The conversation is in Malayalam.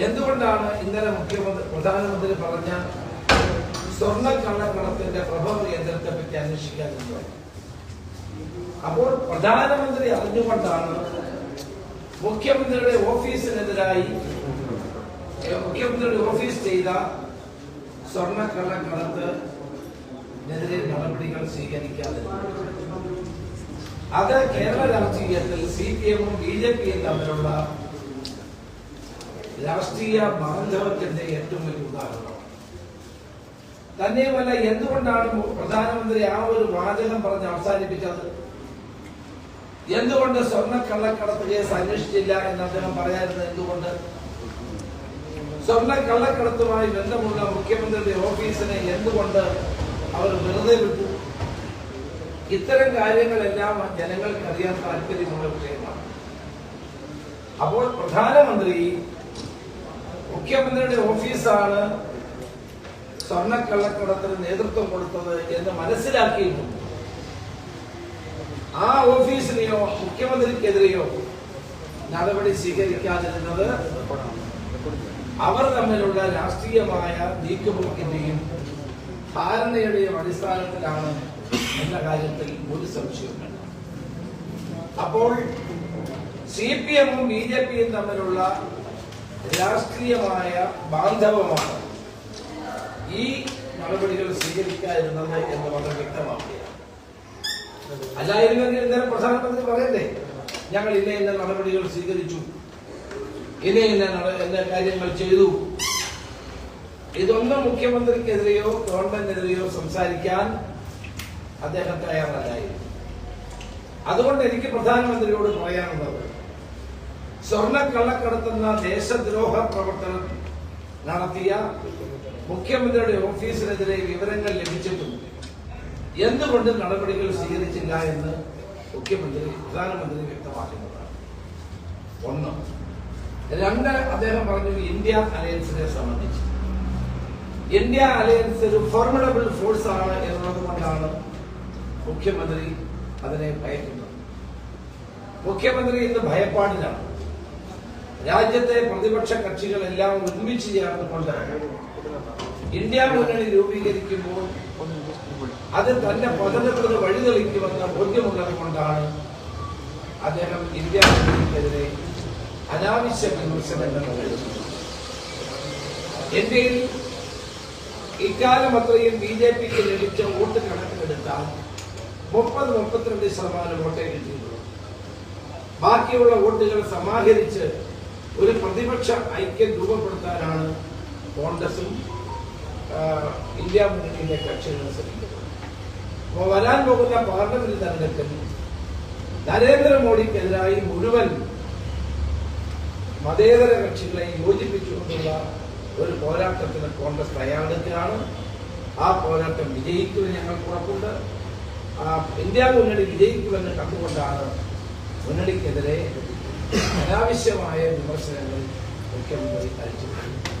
എന്തുകൊണ്ടാണ് ഇന്നലെ മുഖ്യമന്ത്രി പ്രധാനമന്ത്രി പറഞ്ഞ സ്വർണ കള്ളക്കടത്തിന്റെ പ്രഭവ കേന്ദ്രത്തെ പറ്റി അന്വേഷിക്കാൻ അപ്പോൾ പ്രധാനമന്ത്രി അറിഞ്ഞുകൊണ്ടാണ് മുഖ്യമന്ത്രിയുടെ ഓഫീസിനെതിരായി മുഖ്യമന്ത്രിയുടെ ഓഫീസ് ചെയ്ത സ്വർണ കള്ളക്കടത്തിനെതിരെ നടപടികൾ സ്വീകരിക്കാതെ അത് കേരള രാഷ്ട്രീയത്തിൽ സി പി എമ്മും ബി ജെ പിയും തമ്മിലുള്ള രാഷ്ട്രീയ ബാന്ധവത്തിന്റെ ഏറ്റവും വലിയ ഉദാഹരണം. തന്നെയുമല്ല എന്തുകൊണ്ടാണ് പ്രധാനമന്ത്രി ആ ഒരു വാചകം പറഞ്ഞ് അവസാനിപ്പിച്ചത്? എന്തുകൊണ്ട് സ്വർണ കള്ളക്കടത്ത് കേസ് അന്വേഷിച്ചില്ല എന്ന് അദ്ദേഹം പറയാറുണ്ട് എന്തുകൊണ്ട്? സ്വർണ കള്ളക്കടത്തുമായി ബന്ധമുള്ള മുഖ്യമന്ത്രിയുടെ ഓഫീസിനെ എന്തുകൊണ്ട് അവർ വെറുതെ വിട്ടു? ഇത്തരം കാര്യങ്ങളെല്ലാം ജനങ്ങൾക്ക് അറിയാൻ താല്പര്യമുള്ള വിഷയമാണ്. അപ്പോൾ പ്രധാനമന്ത്രി മുഖ്യമന്ത്രിയുടെ ഓഫീസാണ് സ്വർണക്കള്ളക്കടത്തിന് നേതൃത്വം കൊടുത്തത് എന്ന് മനസ്സിലാക്കിയിട്ടുണ്ട് ആ ഓഫീസിനെയോ മുഖ്യമന്ത്രിക്കെതിരെയോ നടപടി സ്വീകരിക്കാതിരുന്നത് അവർ തമ്മിലുള്ള രാഷ്ട്രീയമായ നീക്കുപോക്കിന്റെയും ധാരണയുടെയും അടിസ്ഥാനത്തിലാണ് എന്ന കാര്യത്തിൽ ഒരു വേണ്ട. അപ്പോൾ സി പി എമ്മും ബി ജെ പിയും തമ്മിലുള്ള രാഷ്ട്രീയമായ ബാന്ധവമാണ്. ഈ നടപടികൾ സ്വീകരിക്കാതിരുന്നത് എന്ന് വളരെ വ്യക്തമാക്കുകയാണ്. അല്ലായിരുന്നെങ്കിൽ ഇന്നലെ പ്രധാനമന്ത്രി പറയണ്ടേ ഞങ്ങൾ ഇന്ന ഇന്ന നടപടികൾ സ്വീകരിച്ചു ഇന്ന ഇന്ന എന്ന കാര്യങ്ങൾ ചെയ്തു. ഇതൊന്നും മുഖ്യമന്ത്രിക്കെതിരെയോ ഗവൺമെന്റിനെതിരെയോ സംസാരിക്കാൻ അദ്ദേഹം തയ്യാറല്ലായിരുന്നു. അതുകൊണ്ട് എനിക്ക് പ്രധാനമന്ത്രിയോട് പറയാനുള്ളത് സ്വർണ കള്ളക്കടത്തുന്ന ദേശദ്രോഹ പ്രവർത്തനം നടത്തിയ മുഖ്യമന്ത്രിയുടെ ഓഫീസിനെതിരെ വിവരങ്ങൾ ലഭിച്ചിട്ടുണ്ട് എന്തുകൊണ്ട് നടപടികൾ സ്വീകരിച്ചില്ല എന്ന് മുഖ്യമന്ത്രി പ്രധാനമന്ത്രി വ്യക്തമാക്കുന്നതാണ്. ഒന്ന് രണ്ട് അദ്ദേഹം പറഞ്ഞു ഇന്ത്യ അലയൻസിനെ സംബന്ധിച്ച്. ഇന്ത്യ അലയൻസ് ഒരു ഫോർമിഡബിൾ ഫോഴ്സ് ആണ് എന്നുള്ളത് കൊണ്ടാണ് മുഖ്യമന്ത്രി അതിനെ ഭയക്കുന്നത്. മുഖ്യമന്ത്രി ഇന്ന് ഭയപ്പാടിലാണ്. രാജ്യത്തെ പ്രതിപക്ഷ കക്ഷികളെല്ലാം ഒരുമിച്ച് ചേർന്നുകൊണ്ട് ഇന്ത്യ മുന്നണി രൂപീകരിക്കുമ്പോൾ അത് തന്റെ പതനത്തിന് വഴിതെളിക്കുമെന്ന ബോധ്യമുള്ളത് കൊണ്ടാണ് അദ്ദേഹം ഇന്ത്യ മുന്നണിക്കെതിരെ അനാവശ്യ വിമർശനങ്ങൾ ഇന്ത്യയിൽ ഇക്കാലം അത്രയും ബി ജെ പിക്ക് ലഭിച്ച വോട്ട് കണക്കിലെടുത്താൽ മുപ്പത് മുപ്പത്തിരണ്ട് ശതമാനം വോട്ടേ കിട്ടിയിട്ടുള്ളൂ. ബാക്കിയുള്ള വോട്ടുകൾ സമാഹരിച്ച് ഒരു പ്രതിപക്ഷ ഐക്യം രൂപപ്പെടുത്താനാണ് കോൺഗ്രസും ഇന്ത്യ മുന്നണിയിലെ കക്ഷികളും ശ്രമിക്കുന്നത്. അപ്പോൾ വരാൻ പോകുന്ന പാർലമെന്റ് തെരഞ്ഞെടുപ്പിൽ നരേന്ദ്രമോദിക്കെതിരായി മുഴുവൻ മതേതര കക്ഷികളെ യോജിപ്പിച്ചുകൊണ്ടുള്ള ഒരു പോരാട്ടത്തിന് കോൺഗ്രസ് തയ്യാറെടുക്കുകയാണ്. ആ പോരാട്ടം വിജയിക്കുമെന്ന് ഞങ്ങൾക്ക് ഉറപ്പുണ്ട്. ഇന്ത്യ മുന്നണി വിജയിക്കുമെന്ന് കണ്ടുകൊണ്ടാണ് മുന്നണിക്കെതിരെ അനാവശ്യമായ വിമർശനങ്ങൾ മുഖ്യമന്ത്രി അയച്ചു